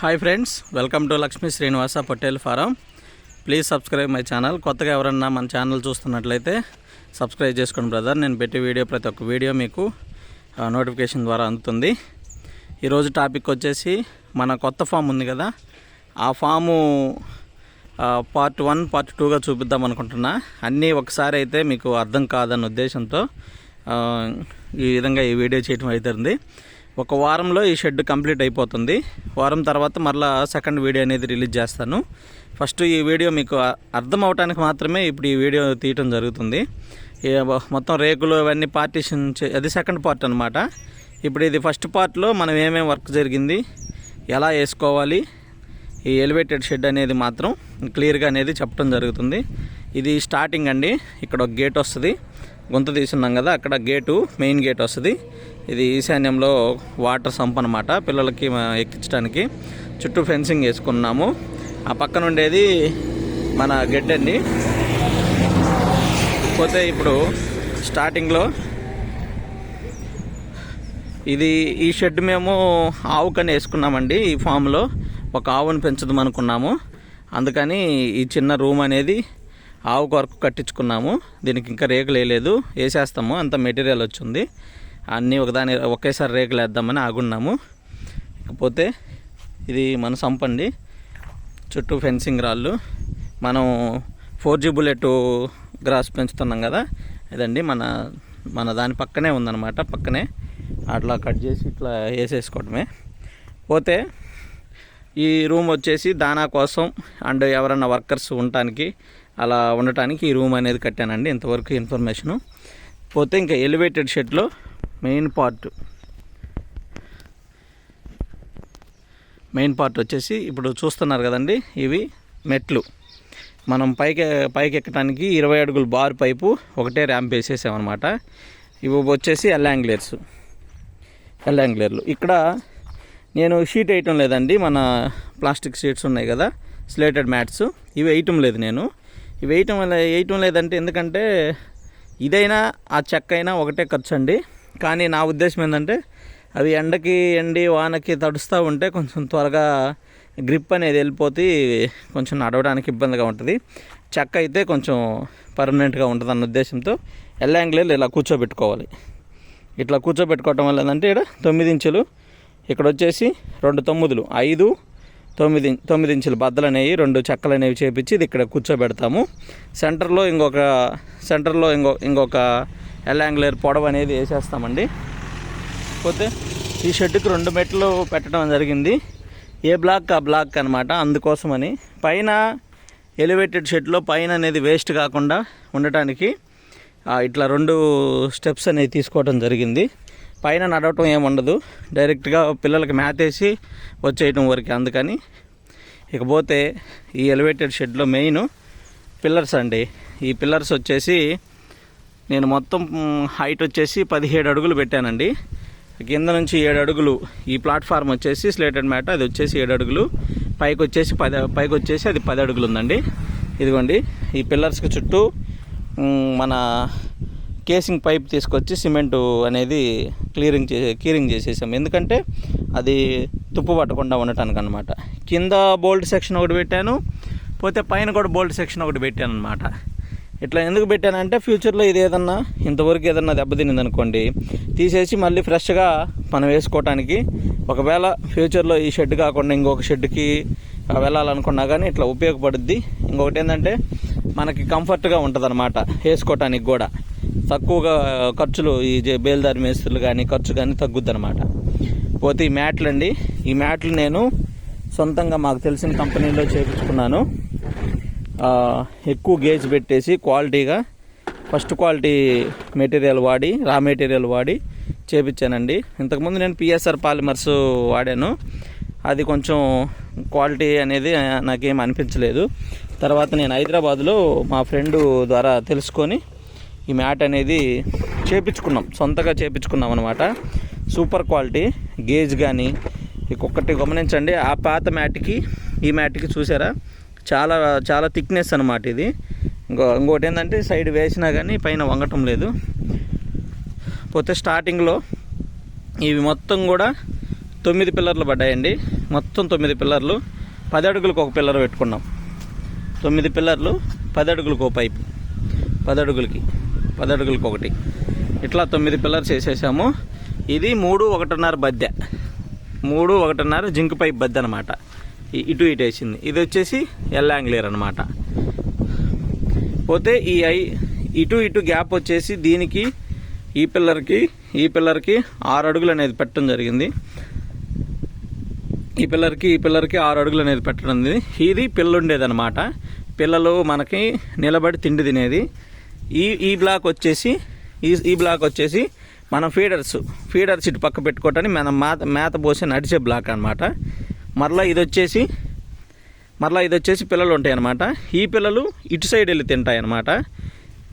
Hi friends welcome to Lakshmi Srinivasa Patel farm please subscribe my channel కొత్తగా ఎవరన్నా మన channel చూస్తున్నట్లయితే subscribe చేసుకోండి బ్రదర్ నేను పెట్టే వీడియో ప్రతి ఒక్క వీడియో మీకు నోటిఫికేషన్ ద్వారా అందుతుంది. ఈరోజు టాపిక్ వచ్చేసి మన కొత్త ఫామ్ ఉంది కదా. ఆ ఫాము పార్ట్ వన్ పార్ట్ టూగా చూపిద్దాం అనుకుంటున్నా. అన్నీ ఒకసారి అయితే మీకు అర్థం కాదన్న ఉద్దేశంతో ఈ విధంగా ఈ వీడియో చేయడం అవుతుంది ఒక వారంలో ఈ షెడ్ కంప్లీట్ అయిపోతుంది. వారం తర్వాత మరలా సెకండ్ వీడియో అనేది రిలీజ్ చేస్తాను. ఫస్ట్ ఈ వీడియో మీకు అర్థం అవడానికి మాత్రమే ఇప్పుడు ఈ వీడియో తీయటం జరుగుతుంది. మొత్తం రేకులు అవన్నీ పార్టీషన్ అది సెకండ్ పార్ట్ అనమాట ఇప్పుడు ఇది ఫస్ట్ పార్ట్లో మనం ఏమేమి వర్క్ జరిగింది ఎలా వేసుకోవాలి ఈ ఎలివేటెడ్ షెడ్ అనేది మాత్రం క్లియర్గా అనేది చెప్పడం జరుగుతుంది. ఇది స్టార్టింగ్ అండి. ఇక్కడ ఒక గేట్ వస్తుంది. గుంత తీసున్నాం కదా అక్కడ గేటు మెయిన్ గేట్ వస్తుంది. ఇది ఈశాన్యంలో వాటర్ సంప్ అనమాట పిల్లలకి ఎక్కించడానికి. చుట్టూ ఫెన్సింగ్ వేసుకున్నాము. ఆ పక్కన ఉండేది మన గెడ్డండి పోతే ఇప్పుడు స్టార్టింగ్లో ఇది ఈ షెడ్ మేము ఆవు కని వేసుకున్నామండి. ఈ ఫామ్లో ఒక ఆవును పెంచుదాం అనుకున్నాము. అందుకని ఈ చిన్న రూమ్ అనేది ఆవు కొరకు కట్టించుకున్నాము. దీనికి ఇంకా రేకులు వేయలేదు. వేసేస్తాము. అంత మెటీరియల్ వచ్చింది. అన్నీ ఒకదాని ఒకేసారి రేకులు వేద్దామని ఆగున్నాము. ఇకపోతే ఇది మన సంపండి. చుట్టూ ఫెన్సింగ్ రాళ్ళు. మనం ఫోర్ జీ బుల్లెట్ గ్రాస్ పెంచుతున్నాం కదా. ఇదండి మన మన దాని పక్కనే ఉందన్నమాట. పక్కనే అట్లా కట్ చేసి ఇట్లా వేసేసుకోవడమే పోతే ఈ రూమ్ వచ్చేసి దానా కోసం అండ్ ఎవరన్నా వర్కర్స్ ఉండటానికి అలా ఉండటానికి ఈ రూమ్ అనేది కట్టానండి. ఇంతవరకు ఇన్ఫర్మేషను. పోతే ఇంకా ఎలివేటెడ్ షెడ్లో మెయిన్ పార్ట్. మెయిన్ పార్ట్ వచ్చేసి ఇప్పుడు చూస్తున్నారు కదండి ఇవి మెట్లు. మనం పైకి పైకి ఎక్కడానికి ఇరవై అడుగుల బార్ పైపు ఒకటే ర్యాంప్ వేసేసామన్నమాట. ఇవి వచ్చేసి ఎల్యాంగ్లేర్స్ ఎల్యాంగ్లేర్లు ఇక్కడ నేను షీట్ వేయటం లేదండి మన ప్లాస్టిక్ షీట్స్ ఉన్నాయి కదా స్లేటెడ్ మ్యాట్స్ ఇవి వేయటం లేదు నేను. ఇవి వేయటం వేయటం లేదంటే ఎందుకంటే ఇదైనా ఆ చెక్క అయినా ఒకటే ఖర్చు అండి కానీ నా ఉద్దేశం ఏంటంటే అవి ఎండకి ఎండి వానకి తడుస్తూ ఉంటే కొంచెం త్వరగా గ్రిప్ అనేది వెళ్ళిపోతే కొంచెం నడవడానికి ఇబ్బందిగా ఉంటుంది. చెక్క అయితే కొంచెం పర్మనెంట్గా ఉంటుంది అన్న ఉద్దేశంతో ఎల్లాంగ్లేలు ఇలా కూర్చోబెట్టుకోవాలి. ఇట్లా కూర్చోబెట్టుకోవటం వల్ల ఏంటంటే ఇక్కడ తొమ్మిది ఇంచులు ఇక్కడ వచ్చేసి రెండు తొమ్మిదిలు ఐదు తొమ్మిది తొమ్మిది ఇంచుల బద్దలు అనేవి రెండు చెక్కలు అనేవి చేపించి ఇది ఇక్కడ కూర్చోబెడతాము. సెంటర్లో ఇంకొక సెంటర్లో ఇంకో ఇంకొక ఎల్ యాంగులర్ పొడవు అనేది వేసేస్తామండి. పోతే ఈ షెడ్డుకు రెండు మెట్లు పెట్టడం జరిగింది. ఏ బ్లాక్ ఆ బ్లాక్ అనమాట అందుకోసమని. పైన ఎలివేటెడ్ షెడ్లో పైన అనేది వేస్ట్ కాకుండా ఉండటానికి ఇట్లా రెండు స్టెప్స్ అనేవి తీసుకోవడం జరిగింది. పైన నడవటం ఏమి ఉండదు. డైరెక్ట్గా పిల్లలకి మ్యాథ్ వేసి వచ్చేయటం వరకు. అందుకని ఇకపోతే ఈ ఎలివేటెడ్ షెడ్లో మెయిన్ పిల్లర్స్ అండి. ఈ పిల్లర్స్ వచ్చేసి నేను మొత్తం హైట్ వచ్చేసి పదిహేడు అడుగులు పెట్టానండి. కింద నుంచి ఏడు అడుగులు ఈ ప్లాట్ఫామ్ వచ్చేసి స్లేటెడ్ మ్యాట్ అది వచ్చేసి ఏడు అడుగులు. పైకి వచ్చేసి పది పైకి వచ్చేసి అది పది అడుగులు ఉందండి. ఇదిగోండి ఈ పిల్లర్స్కి చుట్టూ మన కేసింగ్ పైప్ తీసుకొచ్చి సిమెంట్ అనేది క్లియరింగ్ చే క్లియరింగ్ చేసేసాం. ఎందుకంటే అది తుప్పు పట్టకుండా ఉండటానికి అనమాట కింద బోల్ట్ సెక్షన్ ఒకటి పెట్టాను పోతే పైన కూడా బోల్ట్ సెక్షన్ ఒకటి పెట్టాను అనమాట ఇట్లా ఎందుకు పెట్టానంటే ఫ్యూచర్లో ఇది ఏదన్నా ఇంతవరకు ఏదన్నా దెబ్బతినింది అనుకోండి తీసేసి మళ్ళీ ఫ్రెష్గా మనం వేసుకోవటానికి ఒకవేళ ఫ్యూచర్లో ఈ షెడ్ కాకుండా ఇంకొక షెడ్కి వెళ్ళాలనుకున్నా కానీ ఇట్లా ఉపయోగపడుద్ది. ఇంకొకటి ఏంటంటే మనకి కంఫర్ట్గా ఉంటుంది అనమాట వేసుకోవటానికి కూడా తక్కువగా ఖర్చులు ఈ జే- బేల్దారి మేస్త్రులు కానీ ఖర్చు కానీ తగ్గుద్ది అనమాట పోతే ఈ మ్యాట్లు అండి ఈ మ్యాట్లు నేను సొంతంగా మాకు తెలిసిన కంపెనీలో చేయించుకున్నాను ఎక్కువ గేజ్ పెట్టేసి క్వాలిటీగా ఫస్ట్ క్వాలిటీ మెటీరియల్ వాడి రా మెటీరియల్ వాడి చేపించానండి. ఇంతకుముందు నేను పిఎస్ఆర్ పాలిమర్స్ వాడాను. అది కొంచెం క్వాలిటీ అనేది నాకేం అనిపించలేదు. తర్వాత నేను హైదరాబాద్లో మా ఫ్రెండ్ ద్వారా తెలుసుకొని ఈ మ్యాట్ అనేది చేపించుకున్నాం. సొంతగా చేపించుకున్నాం అనమాట సూపర్ క్వాలిటీ గేజ్ కానీ ఒక్కటి గమనించండి. ఆ పాత మ్యాట్కి ఈ మ్యాట్కి చూసారా? చాలా చాలా థిక్నెస్ అనమాట ఇది. ఇంకో ఇంకోటి ఏంటంటే సైడ్ వేసినా కానీ పైన వంగటం లేదు. పోతే స్టార్టింగ్లో ఇవి మొత్తం కూడా తొమ్మిది పిల్లర్లు పడ్డాయండి. మొత్తం తొమ్మిది పిల్లర్లు. పది అడుగులకు ఒక పిల్లర్ పెట్టుకున్నాం. తొమ్మిది పిల్లర్లు పది అడుగులకు ఒక పైపు పది అడుగులకి పది అడుగులకు ఒకటి. ఇట్లా తొమ్మిది పిల్లర్స్ వేసేసాము. ఇది మూడు ఒకటిన్నర బద్దె. మూడు ఒకటిన్నర జింక్ పైప్ బద్దె అనమాట ఇటు ఇటు వేసింది. ఇది వచ్చేసి ఎల్ యాంగ్లియర్ అనమాట పోతే ఈ ఐ ఇటు ఇటు గ్యాప్ వచ్చేసి దీనికి ఈ పిల్లర్కి ఈ పిల్లర్కి ఆరు అడుగులు అనేది పెట్టడం జరిగింది. ఈ పిల్లర్కి ఈ పిల్లర్కి ఆరు అడుగులు అనేది పెట్టడం ఇది పిల్లుండేదనమాట పిల్లలు మనకి నిలబడి తిండి తినేది. ఈ ఈ బ్లాక్ వచ్చేసి ఈ ఈ బ్లాక్ వచ్చేసి మనం ఫీడర్స్ ఫీడర్స్ ఇటు పక్క పెట్టుకోవటానికి మనం మేత మేత పోసి నడిచే బ్లాక్ అనమాట మరలా ఇది వచ్చేసి మరలా ఇది వచ్చేసి పిల్లలు ఉంటాయి అనమాట ఈ పిల్లలు ఇటు సైడ్ వెళ్ళి తింటాయి అన్నమాట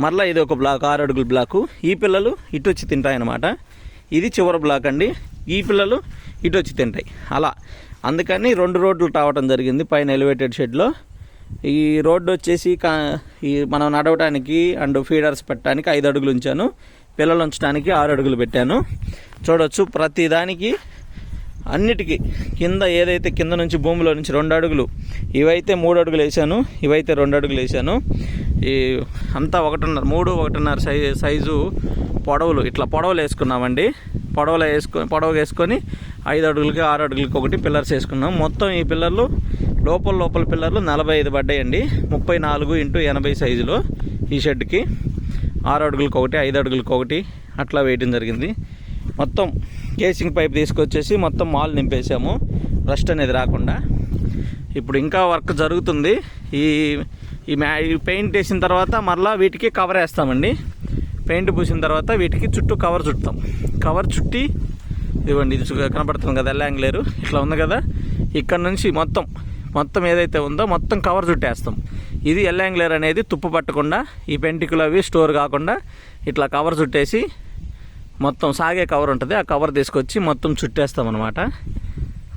మరలా ఇది ఒక బ్లాక్ ఆరు అడుగుల బ్లాకు. ఈ పిల్లలు ఇటు వచ్చి తింటాయి అనమాట ఇది చివరి బ్లాక్ అండి. ఈ పిల్లలు ఇటు వచ్చి తింటాయి. అలా. అందుకని రెండు రోడ్లు తావటం జరిగింది పైన ఎలివేటెడ్ షెడ్లో ఈ రోడ్డు వచ్చేసి కా ఈ మనం నడవటానికి అండ్ ఫీడర్స్ పెట్టడానికి ఐదు అడుగులు ఉంచాను. పిల్లలు ఉంచడానికి ఆరు అడుగులు పెట్టాను. చూడొచ్చు ప్రతి దానికి అన్నిటికీ కింద ఏదైతే కింద నుంచి భూమిలో నుంచి రెండు అడుగులు ఇవైతే మూడు అడుగులు వేసాను ఇవైతే రెండు అడుగులు వేసాను ఈ అంతా ఒకటిన్నర మూడు ఒకటిన్నర సై సైజు పొడవులు ఇట్లా పొడవలు వేసుకున్నామండి. పొడవలు వేసుకొని పొడవ వేసుకొని ఐదు అడుగులకి ఆరు అడుగులకి ఒకటి పిల్లర్స్ వేసుకున్నాం. మొత్తం ఈ పిల్లర్లు లోపల లోపల పిల్లర్లు నలభై ఐదు పడ్డాయండి. ముప్పై నాలుగు ఇంటూ ఎనభై సైజులో ఈ షెడ్కి. ఆరు అడుగులకి ఒకటి ఐదు అడుగులకి ఒకటి అట్లా వేయడం జరిగింది. మొత్తం కేసింగ్ పైప్ తీసుకొచ్చేసి మొత్తం మాల్ నింపేసాము రస్ట్ అనేది రాకుండా. ఇప్పుడు ఇంకా వర్క్ జరుగుతుంది. ఈ ఈ మ్యా పెయింట్ వేసిన తర్వాత మరలా వీటికి కవర్ వేస్తామండి. పెయింట్ పూసిన తర్వాత వీటికి చుట్టూ కవర్ చుడతాం కవర్ చుట్టి ఇవ్వండి ఇది కనపడుతుంది కదా ఎల్లాంగ్లేరు ఇట్లా ఉంది కదా. ఇక్కడ నుంచి మొత్తం మొత్తం ఏదైతే ఉందో మొత్తం కవర్ చుట్టేస్తాం. ఇది ఎల్లాంగ్లేర్ అనేది తుప్పు పట్టకుండా ఈ పెంటికులు అవి స్టోర్ కాకుండా ఇట్లా కవర్ చుట్టేసి మొత్తం సాగే కవర్ ఉంటుంది. ఆ కవర్ తీసుకొచ్చి మొత్తం చుట్టేస్తాం అనమాట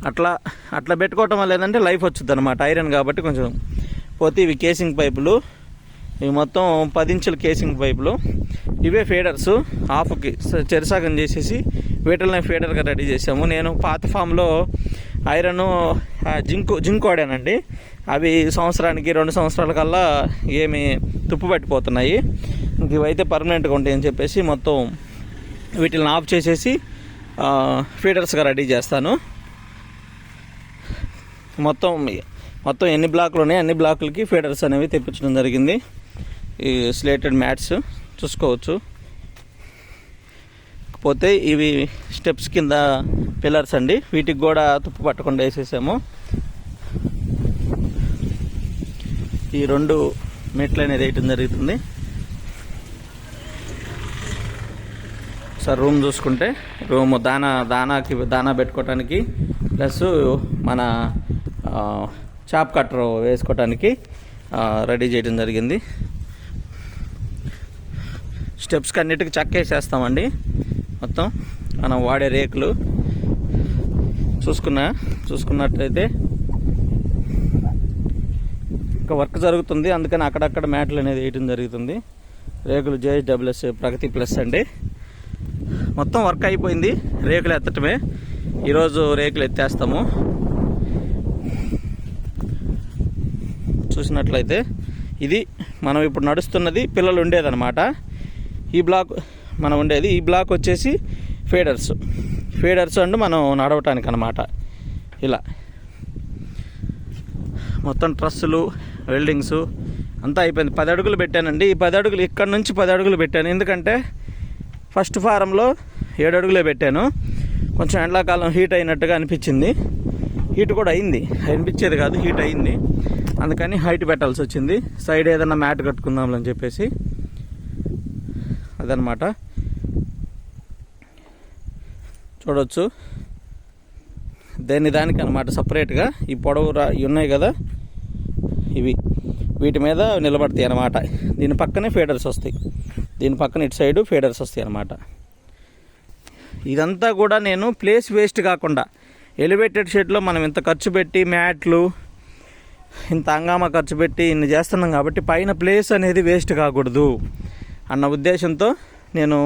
అట్లా అట్లా పెట్టుకోవటం వల్ల ఏంటంటే లైఫ్ వచ్చింది అనమాట ఐరన్ కాబట్టి కొంచెం పోతే ఇవి కేసింగ్ పైపులు ఇవి మొత్తం పది ఇంచుల కేసింగ్ పైపులు ఇవే ఫీడర్స్ హాఫ్కి చెరసాగం చేసేసి వీటిల్ని ఫీడర్గా రెడీ చేసాము. నేను పాత ఫామ్లో ఐరన్ జింకు జింక్ వాడానండి. అవి సంవత్సరానికి రెండు సంవత్సరాల కల్లా ఏమి తుప్పు పట్టిపోతున్నాయి. ఇవైతే పర్మనెంట్గా ఉంటాయని చెప్పేసి మొత్తం వీటిని ఆఫ్ చేసేసి ఫీడర్స్గా రెడీ చేస్తాను. మొత్తం మొత్తం ఎన్ని బ్లాక్లు ఉన్నాయి అన్ని బ్లాకులకి ఫీడర్స్ అనేవి తెప్పించడం జరిగింది. ఈ స్లేటెడ్ మ్యాట్స్ చూసుకోవచ్చు. పోతే ఇవి స్టెప్స్ కింద పిల్లర్స్ అండి. వీటికి కూడా తుప్పు పట్టకుండా వేసేసాము. ఈ రెండు మెట్లు అనేది వేయటం జరుగుతుంది. ఒకసారి రూమ్ చూసుకుంటే రూమ్ దానా దానాకి దానా పెట్టుకోవటానికి ప్లస్ మన చాప్ కట్టర్ వేసుకోవటానికి రెడీ చేయడం జరిగింది. స్టెప్స్కి అన్నిటికీ చక్కేసేస్తామండి. మొత్తం మనం వాడే రేకులు. చూసుకున్నా చూసుకున్నట్లయితే ఇంకా వర్క్ జరుగుతుంది. అందుకని అక్కడక్కడ మ్యాట్లు అనేది వేయడం జరుగుతుంది. రేకులు జేహెచ్డబ్ల్యూఎస్ ప్రగతి ప్లస్ అండి. మొత్తం వర్క్ అయిపోయింది. రేకులు ఎత్తటమే. ఈరోజు రేకులు ఎత్తేస్తాము. చూసినట్లయితే ఇది మనం ఇప్పుడు నడుస్తున్నది పిల్లలు ఉండేదన్నమాట. ఈ బ్లాక్ మనం ఉండేది ఈ బ్లాక్ వచ్చేసి ఫేడర్స్. ఫేడర్స్ అండ్ మనం నడవటానికి అనమాట ఇలా. మొత్తం ట్రస్సులు వెల్డింగ్స్ అంతా అయిపోయింది. పది అడుగులు పెట్టానండి. ఈ పది అడుగులు ఇక్కడ నుంచి పది అడుగులు పెట్టాను. ఎందుకంటే ఫస్ట్ ఫారంలో ఏడు అడుగులే పెట్టాను. కొంచెం ఎండాకాలం హీట్ అయినట్టుగా అనిపించింది. హీట్ కూడా అయింది. అనిపించేది కాదు హీట్ అయింది. అందుకని హైట్ పెట్టాల్సి వచ్చింది. సైడ్ ఏదైనా మ్యాట్ కట్టుకుందాంలని చెప్పేసి అదనమాట. చూడవచ్చు దేని దానికి అనమాట సపరేట్గా. ఈ పొడవు ఇవి ఉన్నాయి కదా. ఇవి. వీటి మీద నిలబడతాయి అన్నమాట. దీని పక్కనే ఫీడర్స్ వస్తాయి. దీని పక్కన ఇటు సైడు ఫీడర్స్ వస్తాయి అన్నమాట. ఇదంతా కూడా నేను ప్లేస్ వేస్ట్ కాకుండా ఎలివేటెడ్ షెడ్లో మనం ఇంత ఖర్చు పెట్టి మ్యాట్లు ఇంత హంగామా ఖర్చు పెట్టి ఇన్ని చేస్తున్నాం కాబట్టి పైన ప్లేస్ అనేది వేస్ట్ కాకూడదు అన్న ఉద్దేశంతో నేను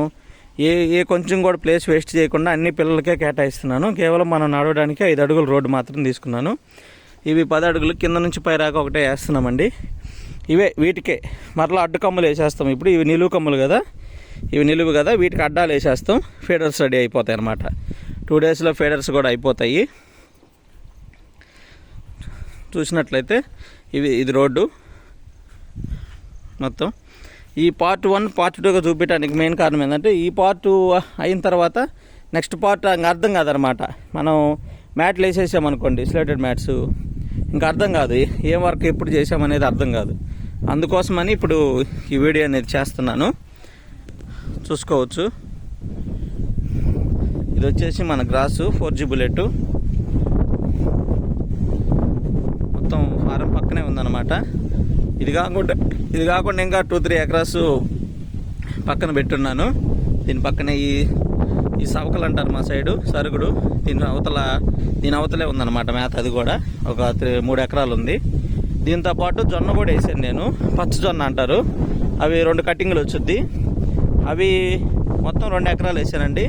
ఏ ఏ కొంచెం కూడా ప్లేస్ వేస్ట్ చేయకుండా అన్ని పిల్లలకే కేటాయిస్తున్నాను. కేవలం మనం నడవడానికి ఐదు అడుగుల రోడ్డు మాత్రం తీసుకున్నాను. ఇవి పది అడుగులు కింద నుంచి పైరాక ఒకటే వేస్తున్నామండి. ఇవే వీటికే. మరలా అడ్డు కమ్ములు వేసేస్తాం. ఇప్పుడు ఇవి నిలువు కమ్ములు కదా. ఇవి నిలువు కదా. వీటికి అడ్డాలు వేసేస్తాం. ఫీడర్స్ రెడీ అయిపోతాయి అన్నమాట. టూ డేస్లో ఫీడర్స్ కూడా అయిపోతాయి. చూసినట్లయితే ఇవి ఇది రోడ్డు. మొత్తం. ఈ పార్ట్ వన్ పార్ట్ టూగా చూపించడానికి మెయిన్ కారణం ఏంటంటే ఈ పార్ట్ అయిన తర్వాత నెక్స్ట్ పార్ట్ ఇంకా అర్థం కాదనమాట మనం మ్యాట్లు వేసేసామనుకోండి స్లేటెడ్ మ్యాట్స్ ఇంకా అర్థం కాదు. ఏం వర్క్ ఎప్పుడు చేసామనేది అర్థం కాదు. అందుకోసమని ఇప్పుడు ఈ వీడియో అనేది చేస్తున్నాను. చూసుకోవచ్చు. ఇది వచ్చేసి మన గ్రాసు ఫోర్ జీ బుల్లెట్. మొత్తం ఫారం పక్కనే ఉందన్నమాట. ఇది కాకుండా ఇది కాకుండా ఇంకా టూ త్రీ ఎకరాస్ పక్కన పెట్టున్నాను. దీని పక్కనే ఈ ఈ సవకలు అంటారు మా సైడు సరుగుడు. దీని అవతల దీని అవతలే ఉందన్నమాట మేత అది కూడా. ఒక త్రీ మూడు ఎకరాలు ఉంది. దీంతో పాటు జొన్న కూడా వేసాను నేను. పచ్చ జొన్న అంటారు. అవి రెండు కటింగ్లు వచ్చుద్ది. అవి మొత్తం రెండు ఎకరాలు వేసానండి.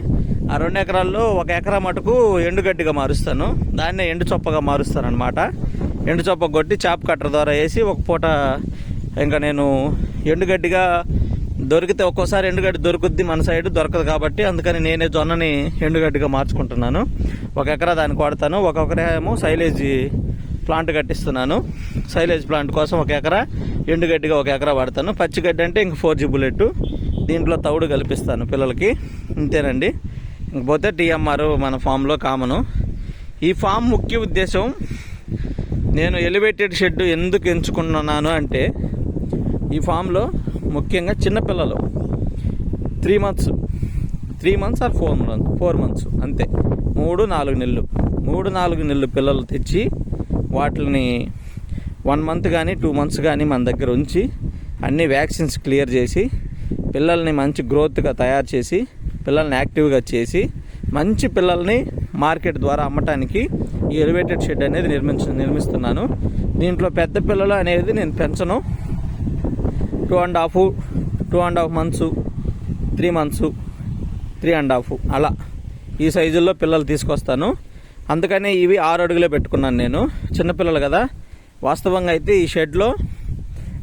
ఆ రెండు ఎకరాల్లో ఒక ఎకరా మటుకు ఎండుగడ్డిగా మారుస్తాను. దాన్నే ఎండు చొప్పగా మారుస్తాను అనమాట ఎండు చొప్ప కొట్టి చాప్ కట్టర్ ద్వారా వేసి ఒక పూట ఇంకా నేను ఎండుగడ్డిగా దొరికితే ఒక్కోసారి ఎండుగడ్డి దొరుకుద్ది మన సైడ్ దొరకదు కాబట్టి అందుకని నేనే జొన్నని ఎండుగడ్డిగా మార్చుకుంటున్నాను. ఒక ఎకరా దానికి వాడతాను. ఒక్కొక్కరేమో ఏమో సైలేజ్ ప్లాంట్ కట్టిస్తున్నాను. సైలేజ్ ప్లాంట్ కోసం ఒక ఎకరా ఎండుగడ్డిగా ఒక ఎకరా వాడతాను. పచ్చిగడ్డి అంటే ఇంక ఫోర్ జీ బుల్లెట్. దీంట్లో తౌడు కల్పిస్తాను పిల్లలకి. ఇంతేనండి. ఇంకపోతే టీఎంఆర్ మన ఫామ్లో కామను. ఈ ఫామ్ ముఖ్య ఉద్దేశం నేను ఎలివేటెడ్ షెడ్ ఎందుకు ఎంచుకున్నాను అంటే ఈ ఫామ్లో ముఖ్యంగా చిన్నపిల్లలు three months three months or four months four months అంతే. మూడు నాలుగు నెలలు. మూడు నాలుగు నెలలు పిల్లలు తెచ్చి వాటిని వన్ మంత్ కానీ టూ మంత్స్ కానీ మన దగ్గర ఉంచి అన్ని వ్యాక్సిన్స్ క్లియర్ చేసి పిల్లల్ని మంచి గ్రోత్గా తయారు చేసి పిల్లల్ని యాక్టివ్గా చేసి మంచి పిల్లల్ని మార్కెట్ ద్వారా అమ్మటానికి ఈ ఎలివేటెడ్ షెడ్ అనేది నిర్మించ నిర్మిస్తున్నాను. దీంట్లో పెద్ద పిల్లలు అనేది నేను పెంచను. Two and half two and half months three months three and half అలా. ఈ సైజుల్లో పిల్లలు తీసుకొస్తాను. అందుకనే ఇవి ఆరు అడుగులే పెట్టుకున్నాను నేను. చిన్నపిల్లలు కదా. వాస్తవంగా అయితే ఈ షెడ్లో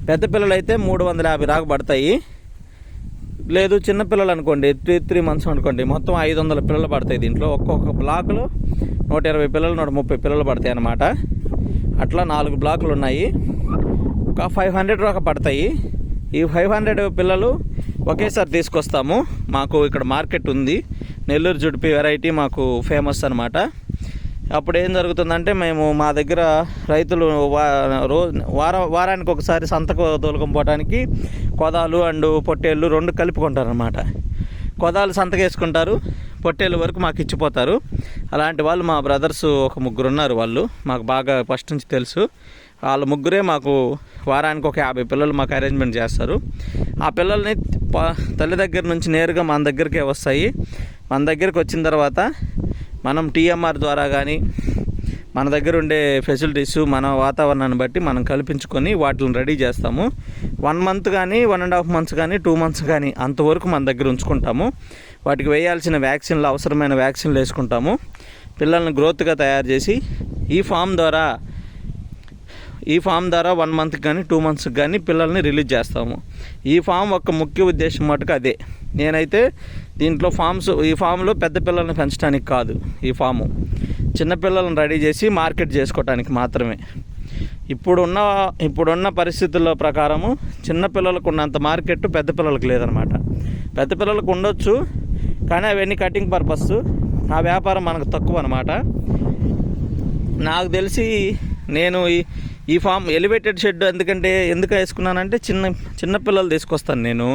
పెద్ద పిల్లలు అయితే మూడు వందల యాభై రాకు పడతాయి. లేదు చిన్నపిల్లలు అనుకోండి త్రీ త్రీ మంత్స్ అనుకోండి మొత్తం ఐదు వందల పిల్లలు పడతాయి దీంట్లో. ఒక్కొక్క బ్లాక్లో నూట ఇరవై పిల్లలు నూట ముప్పై పిల్లలు పడతాయి అన్నమాట. అట్లా నాలుగు బ్లాకులు ఉన్నాయి. ఒక ఫైవ్ హండ్రెడ్ దాకా పడతాయి. ఈ ఫైవ్ హండ్రెడ్ పిల్లలు ఒకేసారి తీసుకొస్తాము. మాకు ఇక్కడ మార్కెట్ ఉంది. నెల్లూరు జుడిపి వెరైటీ మాకు ఫేమస్ అనమాట అప్పుడు ఏం జరుగుతుందంటే మేము మా దగ్గర రైతులు వా రో వార వారానికి ఒకసారి సంతకు తోలుకొని పోవడానికి కొదాలు అండ్ పొట్టేళ్ళు రెండు కలుపుకుంటారనమాట కొదాలు సంతకేసుకుంటారు పొట్టేళ్ళ వరకు మాకు ఇచ్చిపోతారు. అలాంటి వాళ్ళు మా బ్రదర్స్ ఒక ముగ్గురు ఉన్నారు వాళ్ళు. మాకు బాగా ఫస్ట్ నుంచి తెలుసు. వాళ్ళ ముగ్గురే మాకు వారానికి ఒక యాభై పిల్లలు మాకు అరేంజ్మెంట్ చేస్తారు. ఆ పిల్లల్ని తల్లి దగ్గర నుంచి నేరుగా మన దగ్గరికే వస్తాయి. మన దగ్గరికి వచ్చిన తర్వాత మనం టీఎంఆర్ ద్వారా కానీ మన దగ్గర ఉండే ఫెసిలిటీస్ మన వాతావరణాన్ని బట్టి మనం కల్పించుకొని వాటిని రెడీ చేస్తాము. వన్ మంత్ కానీ వన్ అండ్ హాఫ్ మంత్స్ కానీ టూ మంత్స్ కానీ అంతవరకు మన దగ్గర ఉంచుకుంటాము. వాటికి వేయాల్సిన వ్యాక్సిన్లు అవసరమైన వ్యాక్సిన్లు వేసుకుంటాము. పిల్లల్ని గ్రోత్గా తయారు చేసి ఈ ఫామ్ ద్వారా ఈ ఫామ్ ద్వారా వన్ మంత్కి కానీ టూ మంత్స్కి కానీ పిల్లల్ని రిలీజ్ చేస్తాము. ఈ ఫామ్ ఒక ముఖ్య ఉద్దేశం మటుకు అదే. నేనైతే దీంట్లో ఫామ్స్ ఈ ఫామ్లో పెద్ద పిల్లల్ని పెంచడానికి కాదు ఈ ఫాము. చిన్న పిల్లలను రెడీ చేసి మార్కెట్ చేసుకోవటానికి మాత్రమే. ఇప్పుడున్న ఇప్పుడున్న పరిస్థితుల ప్రకారము చిన్న పిల్లలకు ఉన్నంత మార్కెట్ పెద్ద పిల్లలకు లేదనమాట. పెద్ద పిల్లలకు ఉండొచ్చు కానీ అవన్నీ కటింగ్ పర్పస్ ఆ వ్యాపారం మనకు తక్కువ అనమాట. నాకు తెలిసి నేను ఈ ఈ ఫామ్ ఎలివేటెడ్ షెడ్ ఎందుకంటే ఎందుకు వేసుకున్నానంటే చిన్న చిన్నపిల్లలు తీసుకొస్తాను నేను.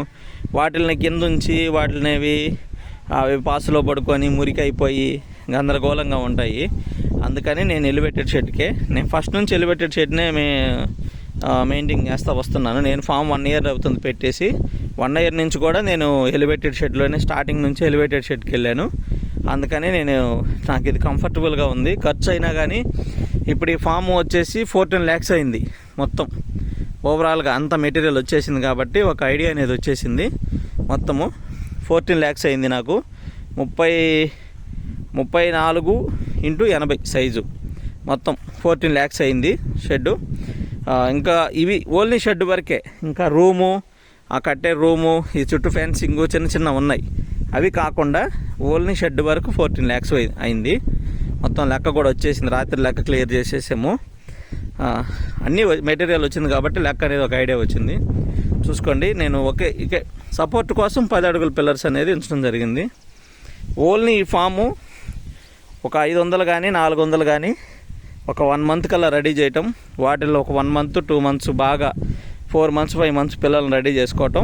వాటిని కింద ఉంచి వాటిని అవి అవి పాసులో పడుకొని మురికి అయిపోయి గందరగోళంగా ఉంటాయి. అందుకని నేను ఎలివేటెడ్ షెడ్కే. నేను ఫస్ట్ నుంచి ఎలివేటెడ్ షెడ్నే మే మెయింటైన్ చేస్తూ వస్తున్నాను. నేను ఫామ్ వన్ ఇయర్ అవుతుంది పెట్టేసి. వన్ ఇయర్ నుంచి కూడా నేను ఎలివేటెడ్ షెడ్లోనే స్టార్టింగ్ నుంచి ఎలివేటెడ్ షెడ్కి వెళ్ళాను. అందుకని నేను నాకు ఇది కంఫర్టబుల్గా ఉంది. ఖర్చు అయినా కానీ ఇప్పుడు ఈ ఫామ్ వచ్చేసి ఫోర్టీన్ ల్యాక్స్ అయింది మొత్తం. ఓవరాల్గా అంత మెటీరియల్ వచ్చేసింది కాబట్టి ఒక ఐడియా అనేది వచ్చేసింది. మొత్తము ఫోర్టీన్ ల్యాక్స్ అయింది నాకు. ముప్పై ముప్పై నాలుగు ఇంటూ ఎనభై సైజు. మొత్తం ఫోర్టీన్ ల్యాక్స్ అయింది షెడ్ ఇంకా ఇవి ఓన్లీ షెడ్ వరకే. ఇంకా రూము ఆ కట్టే రూము ఈ చుట్టూ ఫెన్సింగ్ చిన్న చిన్న ఉన్నాయి. అవి కాకుండా ఓన్లీ షెడ్ వరకు ఫోర్టీన్ ల్యాక్స్ అయింది. మొత్తం లెక్క కూడా వచ్చేసింది. రాత్రి లెక్క క్లియర్ చేసేసాము. అన్నీ మెటీరియల్ వచ్చింది కాబట్టి లెక్క అనేది ఒక ఐడియా వచ్చింది. చూసుకోండి నేను ఒకే ఇక సపోర్ట్ కోసం పది అడుగుల పిల్లర్స్ అనేది ఉంచడం జరిగింది. ఓన్లీ ఈ ఫాము ఒక ఐదు వందలు కానీ నాలుగు వందలు కానీ ఒక వన్ మంత్ కల్లా రెడీ చేయటం వాటిల్లో ఒక వన్ మంత్ టూ మంత్స్ బాగా ఫోర్ మంత్స్ ఫైవ్ మంత్స్ పిల్లల్ని రెడీ చేసుకోవటం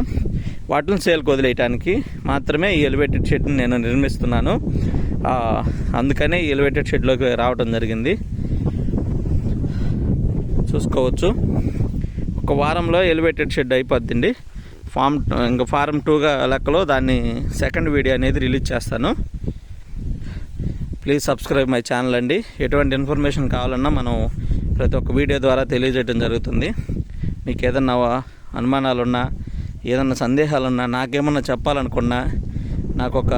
వాటిని సేల్కి వదిలేయటానికి మాత్రమే ఈ ఎలివేటెడ్ షెడ్ని నేను నిర్మిస్తున్నాను. అందుకనే ఎలివేటెడ్ షెడ్లోకి రావడం జరిగింది. చూసుకోవచ్చు. ఒక వారంలో ఎలివేటెడ్ షెడ్ అయిపోద్దండి. ఫామ్ ఇంకా ఫారం టూగా లెక్కలో దాన్ని సెకండ్ వీడియో అనేది రిలీజ్ చేస్తాను. ప్లీజ్ సబ్స్క్రైబ్ మై ఛానల్ అండి. ఎటువంటి ఇన్ఫర్మేషన్ కావాలన్నా మనం ప్రతి ఒక్క వీడియో ద్వారా తెలియజేయడం జరుగుతుంది. మీకు ఏదన్నా అనుమానాలున్నా ఏదన్నా సందేహాలున్నా నాకేమన్నా చెప్పాలనుకున్నా నాకు ఒక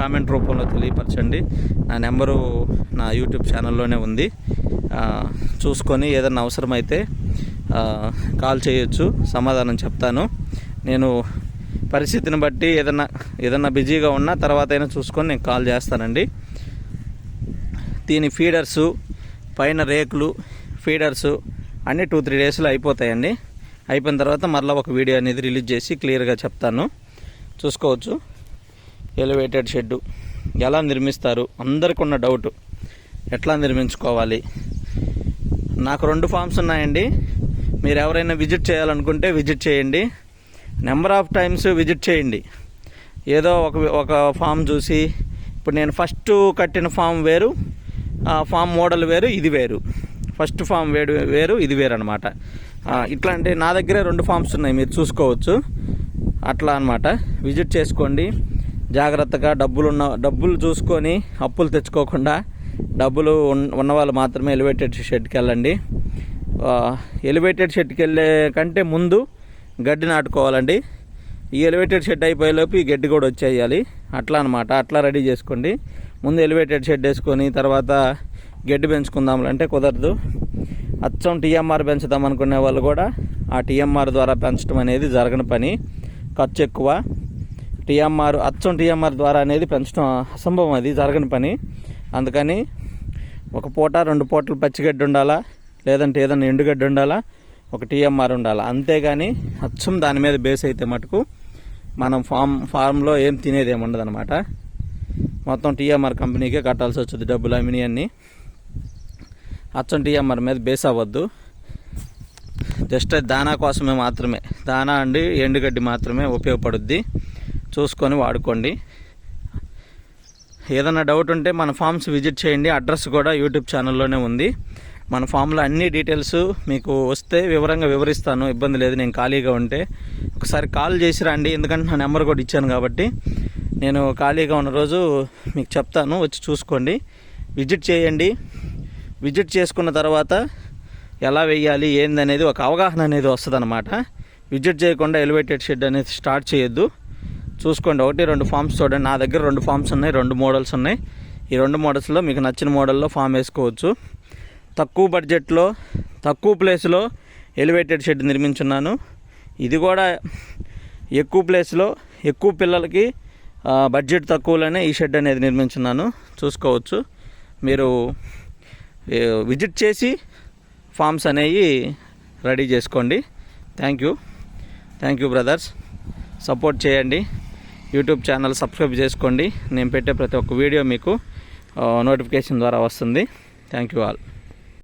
కామెంట్ రూపంలో తెలియపరచండి. నా నెంబరు నా యూట్యూబ్ ఛానల్లోనే ఉంది. చూసుకొని ఏదైనా అవసరమైతే కాల్ చేయొచ్చు. సమాధానం చెప్తాను. నేను పరిస్థితిని బట్టి ఏదన్నా ఏదన్నా బిజీగా ఉన్నా తర్వాత అయినా చూసుకొని నేను కాల్ చేస్తానండి. దీని ఫీడర్సు పైన రేకులు ఫీడర్సు అన్నీ టూ త్రీ డేస్లో అయిపోతాయండి. అయిపోయిన తర్వాత మరలా ఒక వీడియో అనేది రిలీజ్ చేసి క్లియర్గా చెప్తాను. చూసుకోవచ్చు. Elevated shed. ఎలా నిర్మిస్తారు? అందరికి ఉన్న డౌట్. ఎట్లా నిర్మించుకోవాలి? నాకు రెండు ఫామ్స్ ఉన్నాయండి. మీరు ఎవరైనా విజిట్ చేయాలనుకుంటే విజిట్ చేయండి. నెంబర్ ఆఫ్ టైమ్స్ విజిట్ చేయండి. ఏదో ఒక ఒక ఫామ్ చూసి ఇప్పుడు నేను ఫస్ట్ కట్టిన ఫామ్ వేరు ఆ ఫామ్ మోడల్ వేరు ఇది వేరు. ఫస్ట్ ఫామ్ వేడు వేరు ఇది వేరు అనమాట ఇట్లా అంటే నా దగ్గరే రెండు ఫామ్స్ ఉన్నాయి మీరు చూసుకోవచ్చు. అట్లా అన్నమాట. విజిట్ చేసుకోండి. జాగ్రత్తగా డబ్బులు ఉన్న డబ్బులు చూసుకొని అప్పులు తెచ్చుకోకుండా డబ్బులు ఉన్న వాళ్ళు మాత్రమే ఎలివేటెడ్ షెడ్కి వెళ్ళండి ఎలివేటెడ్ షెడ్కి వెళ్ళే కంటే ముందు గడ్డి నాటుకోవాలండి. ఈ ఎలివేటెడ్ షెడ్ అయిపోయేలోపు ఈ గడ్డి కూడా వచ్చేయాలి. అట్లా అనమాట అట్లా రెడీ చేసుకోండి. ముందు ఎలివేటెడ్ షెడ్ వేసుకొని తర్వాత గడ్డి పెంచుకుందాంలంటే కుదరదు. అచ్చం టీఎంఆర్ పెంచుదాం అనుకునే వాళ్ళు కూడా ఆ టీఎంఆర్ ద్వారా పెంచడం అనేది జరగని పని. ఖర్చు ఎక్కువ. టీఎంఆర్ అచ్చం టీఎంఆర్ ద్వారా అనేది పెంచడం అసంభవం అది జరగని పని. అందుకని ఒక పూట రెండు పూటలు పచ్చిగడ్డి ఉండాలా లేదంటే ఏదైనా ఎండుగడ్డి ఉండాలా ఒక టీఎంఆర్ ఉండాలా. అంతేగాని అచ్చం దాని మీద బేస్ అయితే మటుకు మనం ఫామ్ ఫామ్లో ఏం తినేది ఏమి మొత్తం టీఎంఆర్ కంపెనీకే కట్టాల్సి వచ్చేది డబ్బులు అమినీ అన్ని. అచ్చం టీఎంఆర్ మీద బేస్ అవ్వద్దు. జస్ట్ దానా కోసమే మాత్రమే. దానా అండి ఎండుగడ్డి మాత్రమే ఉపయోగపడుద్ది. చూసుకొని వాడుకోండి. ఏదైనా డౌట్ ఉంటే మన ఫామ్స్ విజిట్ చేయండి. అడ్రస్ కూడా యూట్యూబ్ ఛానల్లోనే ఉంది. మన ఫామ్లో అన్ని డీటెయిల్స్ మీకు వస్తే వివరంగా వివరిస్తాను. ఇబ్బంది లేదు నేను ఖాళీగా ఉంటే. ఒకసారి కాల్ చేసి రండి. ఎందుకంటే నా నెంబర్ కూడా ఇచ్చాను కాబట్టి. నేను ఖాళీగా ఉన్న రోజు మీకు చెప్తాను. వచ్చి చూసుకోండి. విజిట్ చేయండి. విజిట్ చేసుకున్న తర్వాత ఎలా వెయ్యాలి ఏందనేది ఒక అవగాహన అనేది వస్తుంది విజిట్ చేయకుండా ఎలివేటెడ్ షెడ్ అనేది స్టార్ట్ చేయొద్దు. చూసుకోండి. ఒకటి రెండు ఫామ్స్ చూడండి. నా దగ్గర రెండు ఫామ్స్ ఉన్నాయి రెండు మోడల్స్ ఉన్నాయి. ఈ రెండు మోడల్స్లో మీకు నచ్చిన మోడల్లో ఫామ్ వేసుకోవచ్చు. తక్కువ బడ్జెట్లో తక్కువ ప్లేస్లో ఎలివేటెడ్ షెడ్ నిర్మించున్నాను. ఇది కూడా ఎక్కువ ప్లేస్లో ఎక్కువ పిల్లలకి బడ్జెట్ తక్కువలోనే ఈ షెడ్ అనేది నిర్మించున్నాను. చూసుకోవచ్చు. మీరు విజిట్ చేసి ఫామ్స్ అనేవి రెడీ చేసుకోండి. Thank you. Thank you brothers. Support చేయండి. యూట్యూబ్ ఛానల్ సబ్స్క్రైబ్ చేసుకోండి. నేను పెట్టే ప్రతి ఒక్క వీడియో మీకు నోటిఫికేషన్ ద్వారా వస్తుంది. Thank you all.